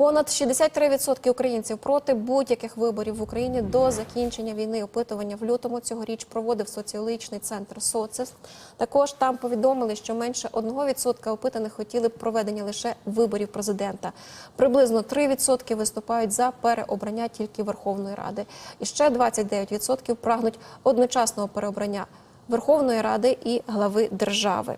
Понад 63% українців проти будь-яких виборів в Україні до закінчення війни. Опитування в лютому цьогоріч проводив соціологічний центр «Социс». Також там повідомили, що менше 1% опитаних хотіли б проведення лише виборів президента. Приблизно 3% виступають за переобрання тільки Верховної Ради. І ще 29% прагнуть одночасного переобрання Верховної Ради і глави держави.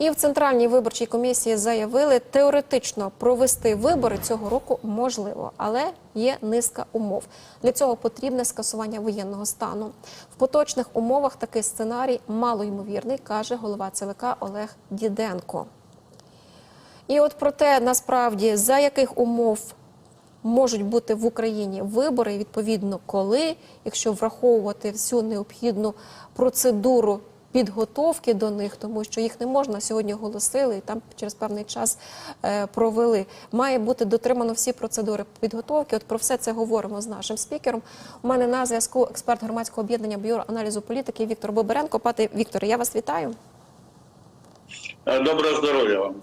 І в центральній виборчій комісії заявили, теоретично провести вибори цього року можливо, але є низка умов. Для цього потрібне скасування воєнного стану. В поточних умовах такий сценарій малоймовірний, каже голова ЦВК Олег Діденко. І от про те, насправді, за яких умов можуть бути в Україні вибори, відповідно коли, якщо враховувати всю необхідну процедуру підготовки до них, тому що їх не можна сьогодні оголосили і там через певний час е, провели. Має бути дотримано всі процедури підготовки. От про все це говоримо з нашим спікером. У мене на зв'язку експерт громадського об'єднання бюро аналізу політики Віктор Боберенко. Пане Вікторе, я вас вітаю. Е, Доброго здоров'я вам.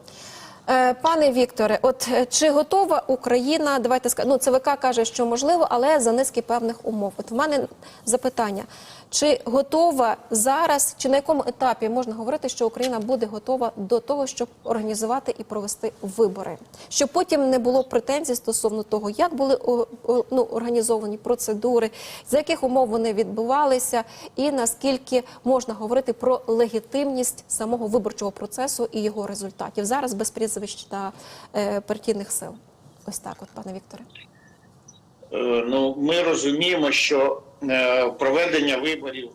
Е, Пане Вікторе, от чи готова Україна? Давайте ну, ЦВК каже, що можливо, але за низки певних умов. От в мене запитання: чи готова зараз, чи на якому етапі можна говорити, що Україна буде готова до того, щоб організувати і провести вибори, щоб потім не було претензій стосовно того, як були ну, організовані процедури, за яких умов вони відбувалися, і наскільки можна говорити про легітимність самого виборчого процесу і його результатів зараз без прізвищ та е, партійних сил. Ось так, от пане Вікторе. Е, Ну, ми розуміємо, що проведення виборів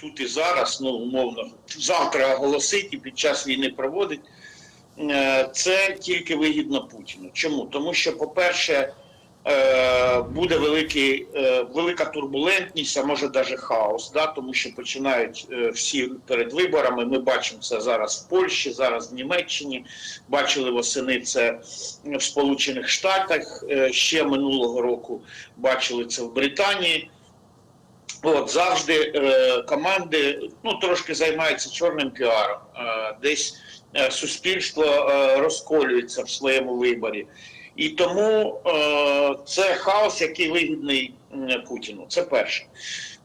тут і зараз, ну умовно, завтра оголосить і під час війни проводить, е, це тільки вигідно Путіну. Чому? Тому що, по-перше, е, буде великий, е, велика турбулентність, а може навіть хаос, да? тому що починають е, всі перед виборами. Ми бачимо це зараз в Польщі, зараз в Німеччині. Бачили восени це в Сполучених Штатах е, ще минулого року. Бачили це в Британії. От завжди е, команди ну трошки займаються чорним піаром. Е, десь е, суспільство е, розколюється в своєму виборі. І тому е, це хаос, який вигідний е, Путіну. Це перше.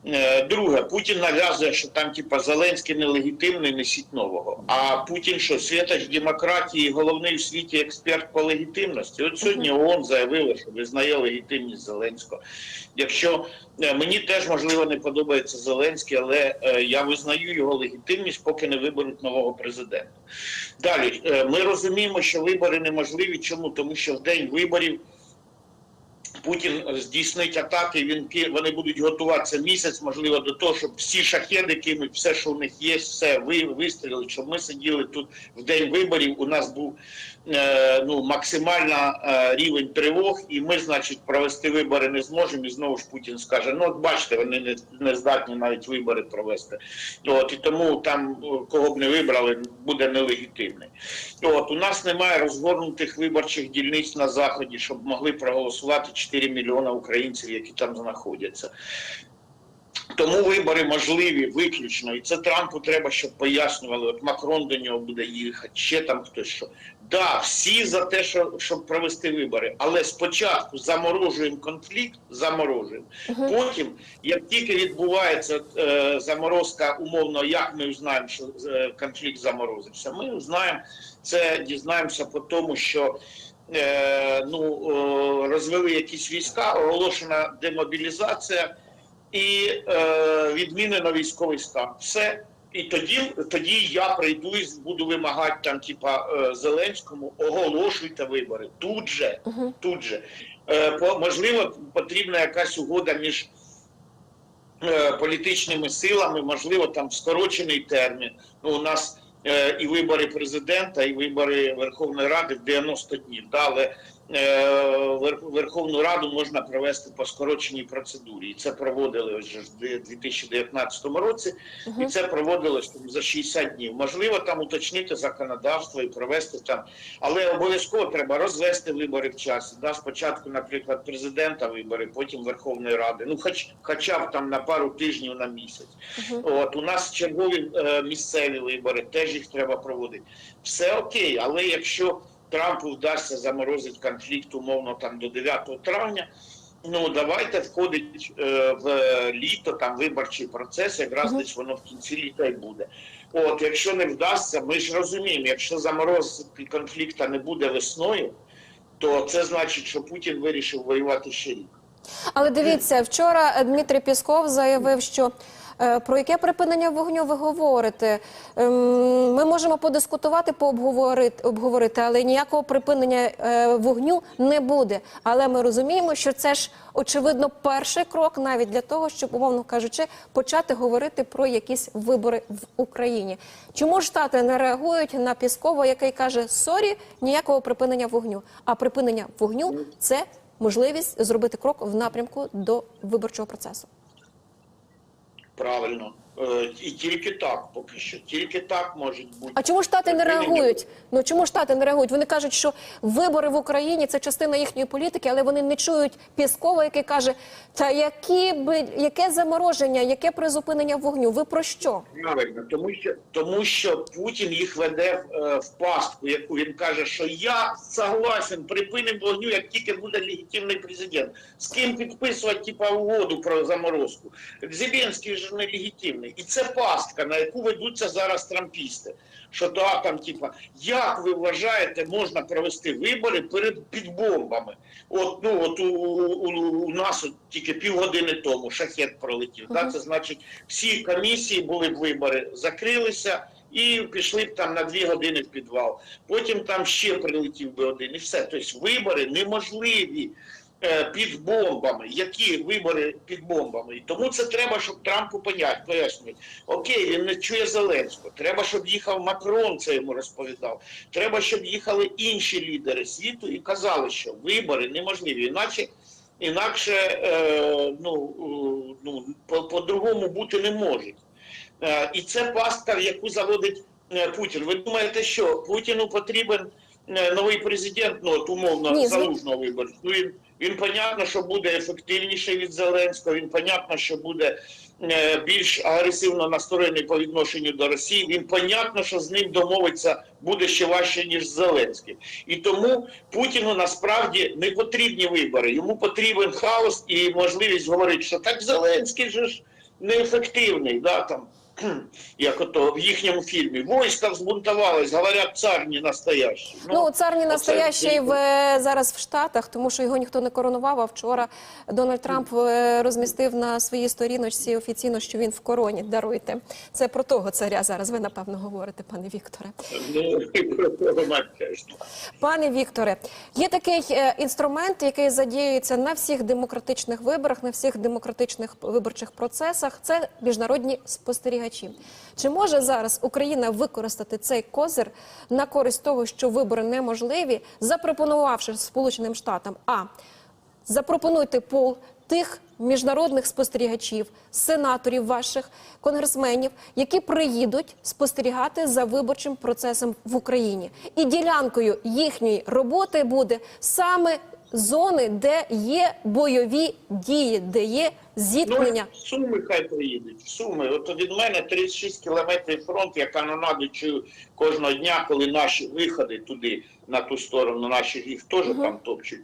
Е, Друге, Путін нав'язує, що там, типа, Зеленський нелегітимний, несіть нового. А Путін, що святоч демократії, головний в світі експерт по легітимності. От сьогодні ООН заявила, що визнає легітимність Зеленського. Якщо е, мені теж можливо не подобається Зеленський, але е, я визнаю його легітимність, поки не виберуть нового президента. Далі ми розуміємо, що вибори неможливі. Чому? Тому що в день виборів. Путін здійснить атаки. Він вони будуть готуватися місяць, можливо, до того, щоб всі шахеди кинуть, все, що у них є, все ви вистрілили, щоб ми сиділи тут в день виборів. У нас був ну максимальна е, рівень тривог, і ми, значить, провести вибори не зможемо. І знову ж Путін скаже: ну от бачите, вони не, не здатні навіть вибори провести. От і тому там е, кого б не вибрали, буде нелегітимний. От у нас немає розгорнутих виборчих дільниць на заході, щоб могли проголосувати 4 мільйони українців, які там знаходяться. Тому вибори можливі виключно, і це Трампу треба, щоб пояснювали. От Макрон до нього буде їхати, ще там хтось що. Да, всі за те, що, щоб провести вибори, але спочатку заморожуємо конфлікт, заморожуємо. Потім, як тільки відбувається е, заморозка, умовно, як ми знаємо, що е, конфлікт заморозився, ми знаємо це, дізнаємося по тому, що е, ну, е, розвели якісь війська, оголошена демобілізація і е, відмінено військовий стан. Все. І тоді, тоді я прийду і буду вимагати там, типа е, Зеленському, оголошуйте вибори тут же, тут же. Е, по, можливо, потрібна якась угода між е, політичними силами, можливо, там скорочений термін. Ну, у нас е, і вибори президента, і вибори Верховної Ради в 90 днів. Да, але Верховну Раду можна провести по скороченій процедурі. І це проводили ось же ж в 2019 році, і це проводилось там за 60 днів. Можливо, там уточнити законодавство і провести там, але обов'язково треба розвести вибори в часі. Да, спочатку, наприклад, президента вибори, потім Верховної Ради. Ну, хоч хоча б там на пару тижнів на місяць. От у нас чергові е, місцеві вибори, теж їх треба проводити. Все окей, але якщо Трампу вдасться заморозити конфлікт умовно там до 9 травня. Ну давайте входить е, в літо, там виборчий процес, якраз Мгм. десь воно в кінці літа й буде. От, якщо не вдасться, ми ж розуміємо, якщо заморозки конфлікту не буде весною, то це значить, що Путін вирішив воювати ще рік. Але дивіться, вчора Дмитрий Пісков заявив, що про яке припинення вогню ви говорите? Ем, Ми можемо подискутувати, пообговорити, обговорити, але ніякого припинення е, вогню не буде. Але ми розуміємо, що це ж очевидно перший крок навіть для того, щоб, умовно кажучи, почати говорити про якісь вибори в Україні. Чому Штати не реагують на Піскова, який каже сорі, ніякого припинення вогню? А припинення вогню це можливість зробити крок в напрямку до виборчого процесу. Правильно. Е, І тільки так, поки що. Тільки так може бути. А чому штати не реагують? Ну чому штати не реагують? Вони кажуть, що вибори в Україні це частина їхньої політики, але вони не чують Піскова, який каже: та які би яке замороження, яке призупинення вогню? Ви про що? Правильно, тому що тому що Путін їх веде в, е, в пастку, яку він каже, що я согласен, припинимо вогню, як тільки буде легітимний президент. З ким підписувати типа угоду про заморозку? Зеленський ж не легітимний, і це пастка, на яку ведуться зараз трампісти. Що да, там, типа, як ви вважаєте, можна провести вибори перед під бомбами? От ну от у, у, у нас от тільки півгодини тому шахет пролетів. Да? Це значить, всі комісії були б вибори, закрилися і пішли б там на дві години в підвал. Потім там ще прилетів би один, і все. Тобто вибори неможливі. Е, Під бомбами, які вибори під бомбами, І тому це треба, щоб Трампу понять, пояснюють. Окей, він не чує Зеленського. Треба, щоб їхав Макрон, це йому розповідав. Треба, щоб їхали інші лідери світу і казали, що вибори неможливі, іначе інакше е, ну, ну, по- по-другому бути не можуть. Е, і це пастка, в яку заводить Путін. Ви думаєте, що Путіну потрібен новий президент, ну от умовно залужного вибору? Ну, він, він понятно, що буде ефективніший від Зеленського, він понятно, що буде е, більш агресивно настроєний по відношенню до Росії. Він понятно, що з ним домовитися буде ще важче, ніж з Зеленським. І тому Путіну насправді не потрібні вибори. Йому потрібен хаос і можливість говорити, що так Зеленський же ж неефективний, да, там, як ото в їхньому фільмі. Войска взбунтовались, говорять, цар не настоящий. Ну, цар не настоящий в е, зараз в Штатах, тому що його ніхто не коронував. А вчора Дональд Трамп е, розмістив на своїй сторіночці офіційно, що він в короні. Даруйте. Це про того царя зараз. Ви напевно говорите, пане Вікторе. Ну, про того. Пане Вікторе, є такий е, інструмент, який задіюється на всіх демократичних виборах, на всіх демократичних виборчих процесах. Це міжнародні спостерігачі. Чи може зараз Україна використати цей козир на користь того, що вибори неможливі, запропонувавши Сполученим Штатам? А. Запропонуйте пол тих міжнародних спостерігачів, сенаторів ваших, конгресменів, які приїдуть спостерігати за виборчим процесом в Україні. І ділянкою їхньої роботи буде саме зони, де є бойові дії, де є зіткнення. Ну, Суми хай приїдуть. В Суми. От від мене 36 кілометрів фронт, я канонаду чую кожного дня, коли наші виходи туди, на ту сторону, наші їх теж там топчуть.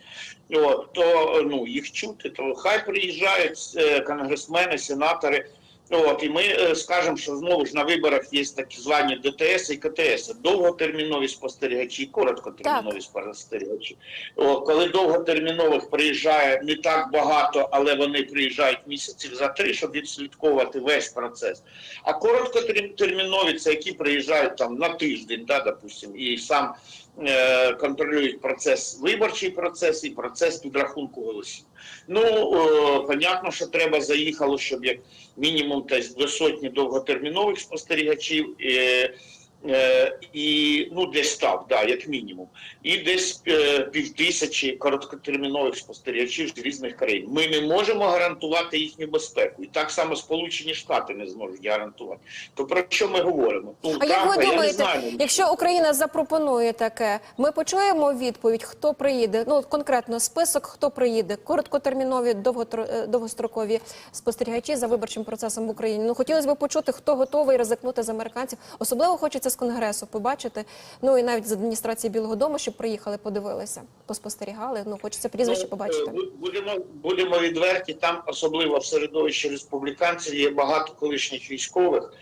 От, то ну, їх чути, то хай приїжджають е, конгресмени, сенатори. От, і ми е, скажемо, що знову ж на виборах є так звані ДТС і КТС, довготермінові спостерігачі і короткотермінові спостерігачі. О, коли довготермінових приїжджає не так багато, але вони приїжджають місяців за три, щоб відслідковувати весь процес. А короткотермінові це які приїжджають там на тиждень, да, допустим, і сам контролюють процес, виборчий процес і процес підрахунку голосів. Ну, е, понятно, що треба заїхало, щоб як мінімум десь до сотні довготермінових спостерігачів. Е, Е, і ну десь так, да, як мінімум, і десь е, півтисячі короткотермінових спостерігачів з різних країн. Ми не можемо гарантувати їхню безпеку, і так само Сполучені Штати не зможуть гарантувати. То про що ми говоримо? Ну А як ви думаєте, знаю. якщо Україна запропонує таке, ми почуємо відповідь, хто приїде? Ну конкретно список, хто приїде, короткотермінові, е, довгострокові спостерігачі за виборчим процесом в Україні. Ну хотілося б почути, хто готовий ризикнути з американців. Особливо хочеться з конгресу побачити. Ну і навіть з адміністрації Білого Дому, щоб приїхали, подивилися, поспостерігали. Ну хочеться прізвище Ну, побачити. е, Будемо, будемо відверті, там особливо в середовищі республіканців є багато колишніх військових,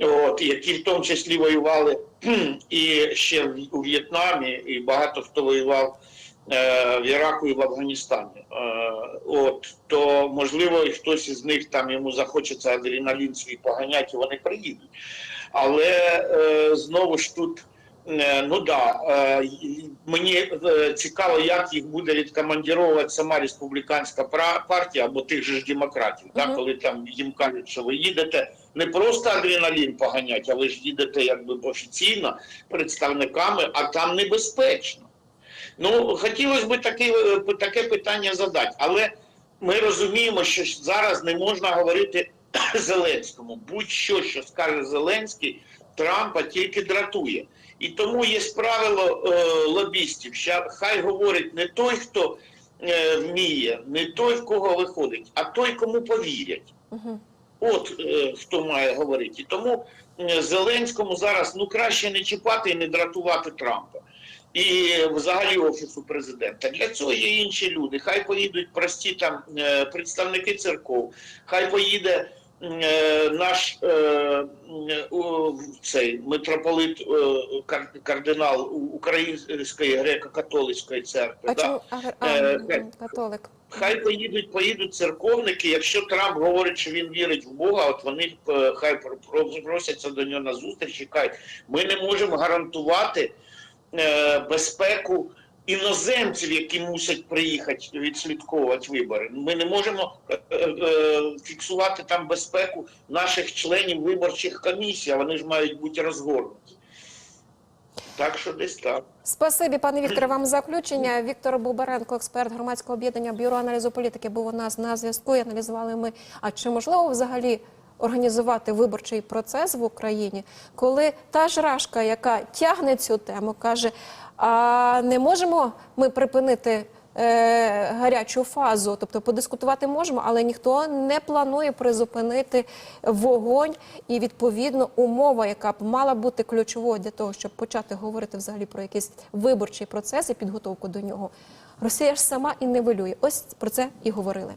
от, які в тому числі воювали і ще в- у В'єтнамі, і багато хто воював е, в Іраку і в Афганістані. Е, от, то можливо і хтось із них там йому захочеться адреналін свій поганяти, і вони приїдуть. Але е, знову ж тут. Е, Ну да, е, мені е, цікаво, як їх буде відкомандіровувати сама республіканська партія або тих же ж демократів, да, коли там їм кажуть, що ви їдете не просто адреналін поганять, а ви ж їдете якби офіційно представниками, а там небезпечно. Ну, хотілося б таке, таке питання задати, але ми розуміємо, що зараз не можна говорити Зеленському. Будь-що, що скаже Зеленський, Трампа тільки дратує. І тому є правило е, лобістів, що хай говорить не той, хто е, вміє, не той, в кого виходить, а той, кому повірять. Угу. От е, хто має говорити. І тому е, Зеленському зараз ну краще не чіпати і не дратувати Трампа. І взагалі офісу президента. Для цього є інші люди. Хай поїдуть прості там е, представники церков, хай поїде наш е, о, цей митрополит, е, кардинал Української греко-католицької церкви. А да. чому а, Е, католик? Хай поїдуть, поїдуть церковники. Якщо Трамп говорить, що він вірить в Бога, от вони е, хай про- про- просяться до нього на зустріч. і кажуть, ми не можемо гарантувати е, безпеку іноземців, які мусять приїхати відслідковувати вибори. Ми не можемо е, е, фіксувати там безпеку наших членів виборчих комісій. Вони ж мають бути розгорнуті. Так що десь так. Спасибі, пане Вікторе, вам за включення. Віктор Бубаренко, експерт громадського об'єднання Бюро аналізу політики, був у нас на зв'язку. І аналізували ми. А чи можливо взагалі організувати виборчий процес в Україні, коли та ж Рашка, яка тягне цю тему, каже: а не можемо ми припинити. е, Гарячу фазу, тобто подискутувати можемо, але ніхто не планує призупинити вогонь і відповідно умова, яка б мала бути ключовою для того, щоб почати говорити взагалі про якийсь виборчий процес і підготовку до нього. Росія ж сама і не вилює. Ось про це і говорили.